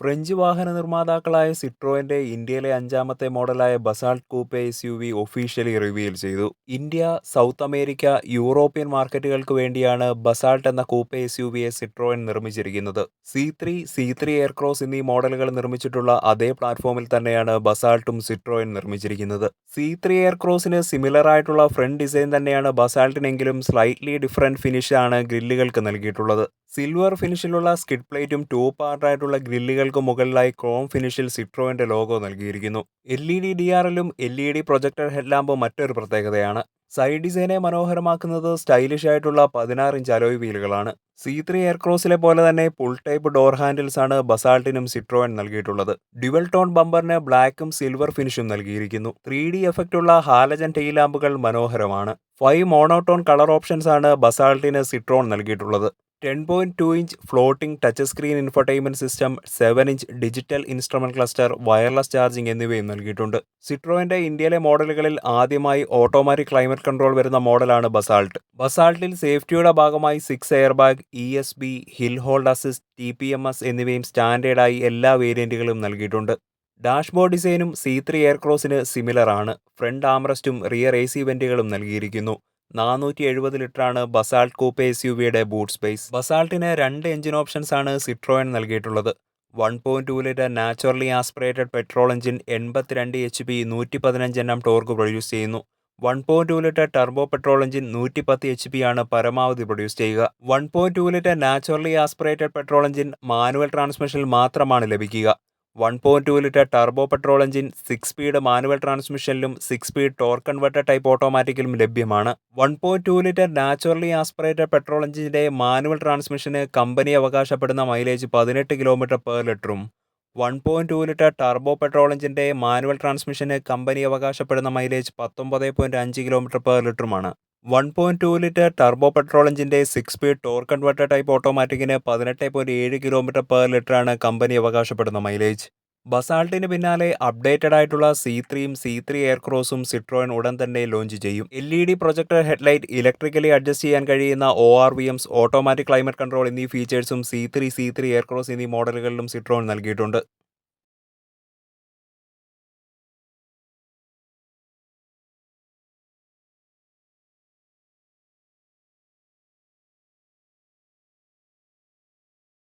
French വാഹന നിർമ്മാതാക്കളായ സിട്രോയിന്റെ ഇന്ത്യയിലെ അഞ്ചാമത്തെ മോഡലായ Basalt coupe S U V officially reveal ചെയ്തു. ഇന്ത്യ, സൗത്ത് അമേരിക്ക, യൂറോപ്യൻ മാർക്കറ്റുകൾക്ക് വേണ്ടിയാണ് ബസാൾട്ട് എന്ന കൂപ്പെ എസ് യു വിയെ സിട്രോയിൻ നിർമ്മിച്ചിരിക്കുന്നത്. C three, C three Aircross എന്നീ മോഡലുകൾ നിർമ്മിച്ചിട്ടുള്ള അതേ പ്ലാറ്റ്ഫോമിൽ തന്നെയാണ് ബസാൾട്ടും സിട്രോയിൻ നിർമ്മിച്ചിരിക്കുന്നത്. സി ത്രീ എയർക്രോസിന് സിമിലർ ആയിട്ടുള്ള ഫ്രണ്ട് ഡിസൈൻ തന്നെയാണ് ബസാൾട്ടിനെങ്കിലും സ്ലൈറ്റ്ലി ഡിഫറന്റ് ഫിനിഷാണ് ഗ്രില്ലുകൾക്ക് നൽകിയിട്ടുള്ളത്. സിൽവർ ഫിനിഷിലുള്ള സ്കിഡ് പ്ലേറ്റും ടൂ പാർട്ടായിട്ടുള്ള ഗ്രില്ലുകൾക്ക് മുകളിലായി ക്രോം ഫിനിഷിൽ സിട്രോയിന്റെ ലോഗോ നൽകിയിരിക്കുന്നു. എൽ ഇ ഡി ഡി ഡിആർഎല്ലും എൽ ഇ ഡി പ്രൊജക്ടർ ഹെഡ്ലാമ്പും മറ്റൊരു പ്രത്യേകതയാണ്. സൈഡ് ഡിസൈനെ മനോഹരമാക്കുന്നത് സ്റ്റൈലിഷ് ആയിട്ടുള്ള പതിനാറ് ഇഞ്ച് അലോയ് വീലുകളാണ്. സി ത്രീ എയർക്രോസിലെ പോലെ തന്നെ പുൾ ടൈപ്പ് ഡോർ ഹാൻഡിൽസ് ആണ് ബസാൾട്ടിനും സിട്രോയിൻ നൽകിയിട്ടുള്ളത്. ഡ്യുവൽ ടോൺ ബമ്പറിന് ബ്ലാക്കും സിൽവർ ഫിനിഷും നൽകിയിരിക്കുന്നു. ത്രീ ഡി എഫക്റ്റുള്ള ഹാലജൻ ടെയിൽ ലാമ്പുകൾ മനോഹരമാണ്. ഫൈവ് മോണോടോൺ കളർ ഓപ്ഷൻസ് ആണ് ബസാൾട്ടിന് സിട്രോൺ നൽകിയിട്ടുള്ളത്. Ten point two inch floating touch screen infotainment system, seven inch digital instrument cluster, wireless charging എന്നിവയും നൽകിയിട്ടുണ്ട്. സിട്രോയിന്റെ ഇന്ത്യയിലെ മോഡലുകളിൽ ആദ്യമായി ഓട്ടോമാറ്റിക് ക്ലൈമറ്റ് കൺട്രോൾ വരുന്ന മോഡലാണ് ബസാൾട്ട്. ബസാൾട്ടിൽ സേഫ്റ്റിയുടെ ഭാഗമായി six air bag E S P, hill hold assist, T P M S എന്നിവയും സ്റ്റാൻഡേർഡായി എല്ലാ വേരിയന്റുകളും നൽകിയിട്ടുണ്ട്. ഡാഷ്ബോർഡ് ഡിസൈനും സി ത്രീ എയർക്രോസിന് സിമിലർ ആണ്. ഫ്രണ്ട് ആംറസ്റ്റും റിയർ എ സി വെന്റുകളും നൽകിയിരിക്കുന്നു. നാനൂറ്റി എഴുപത് ലിറ്ററാണ് ബസാൾട്ട് കൂപ്പ് എസ് യു വിയുടെ ബൂട്ട് സ്പേസ്. ബസാൾട്ടിന് രണ്ട് എഞ്ചിൻ ഓപ്ഷൻസ് ആണ് സിട്രോയൻ നൽകിയിട്ടുള്ളത്. One point two litre naturally aspirated petrol engine എൺപത്തിരണ്ട് എച്ച് പി നൂറ്റി പതിനഞ്ച് എണ്ണം ടോർക്ക് പ്രൊഡ്യൂസ് ചെയ്യുന്നു. One point two litre turbo petrol engine നൂറ്റി പത്ത് എച്ച് പി ആണ് പരമാവധി പ്രൊഡ്യൂസ് ചെയ്യുക. One point two litre naturally aspirated petrol engine manual ട്രാൻസ്മിഷനിൽ മാത്രമാണ് ലഭിക്കുക. One point two litre turbo petrol engine six speed manual ട്രാൻസ്മിഷനിലും six speed torque converter type ഓട്ടോമാറ്റിക്കിലും ലഭ്യമാണ്. One point two litre naturally aspirated petrol എഞ്ചിന്റെ manual ട്രാൻസ്മിഷന് company അവകാശപ്പെടുന്ന mileage പതിനെട്ട് kilometre per ലിറ്ററും one point two litre turbo petrol എഞ്ചിന്റെ manual ട്രാൻസ്മിഷന് company അവകാശപ്പെടുന്ന mileage പത്തൊമ്പത് point അഞ്ച് kilometre per ലിറ്ററുമാണ്. One point two litre turbo petrol എഞ്ചിന്റെ six speed torque converter type ഓട്ടോമാറ്റിക്കിന് പതിനെട്ട് പോയിന്റ് ഏഴ് കിലോമീറ്റർ പെർ ലിറ്റർ ആണ് കമ്പനി അവകാശപ്പെടുന്ന മൈലേജ്. ബസാൾട്ടിന് പിന്നാലെ അപ്ഡേറ്റഡ് ആയിട്ടുള്ള സി ത്രീയും സി ത്രീ എയർക്രോസും സിട്രോയിൻ ഉടൻ തന്നെ ലോഞ്ച് ചെയ്യും. L E D projector headlight, electrically adjust ചെയ്യാൻ കഴിയുന്ന O R V Ms, automatic climate control എന്നീ ഫീച്ചേഴ്സും C three, C three Aircross എന്നീ മോഡലുകളിലും സിട്രോൺ നൽകിയിട്ടുണ്ട്.